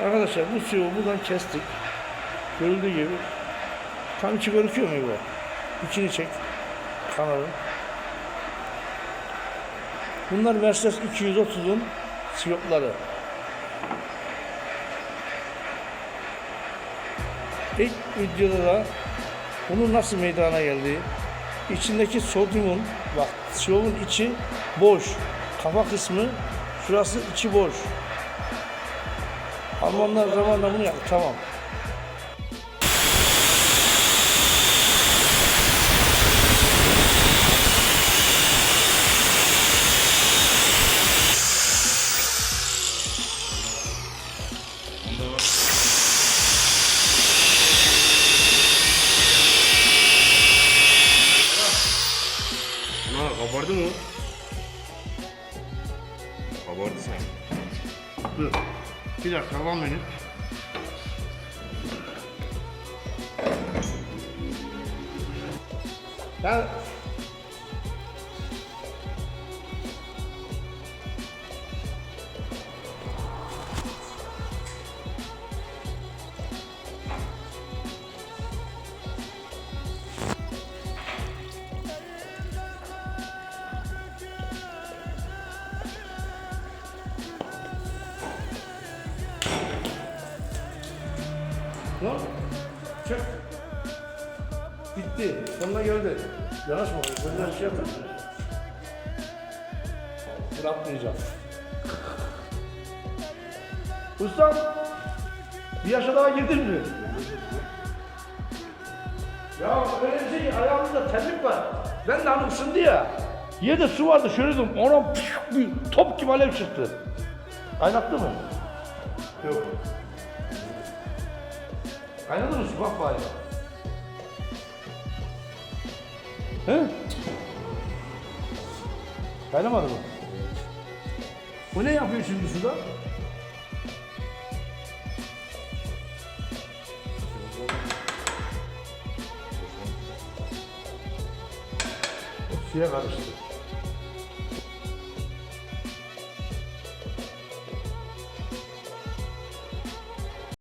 Arkadaşlar bu suyu buradan kestik. Görüldüğü gibi. Tam içi gözüküyor mu bu? İçini çek. Kanalın. Bunlar Mercedes 230'un siyopları. İlk videoda da bunun nasıl meydana geldiği, içindeki sodyumun, bak siyopun içi boş, kafa kısmı, şurası içi boş. Almanlar zamanla bunu yaptı, tamam. Kabardı mı? Kabardı sanki. Dur. Bir dakika one minute. Ya Lan çök. Bitti. Sonuna geldi. Yanaşma. Böyle şey yapın. Bırakmayacağım. Ustam. Bir yaşa daha girdin mi? Ya öyle şey ayağımızda terlik var. Ben de hanım ısındı ya. Yerde su vardı şöyle dedim. Ona bir top gibi alev çıktı. Kaynattı mı? Yok. Kaynadı mı su? Bak bari. He? Kaynamadı mı? Bu ne yapıyor şimdi suda? Suya karıştı.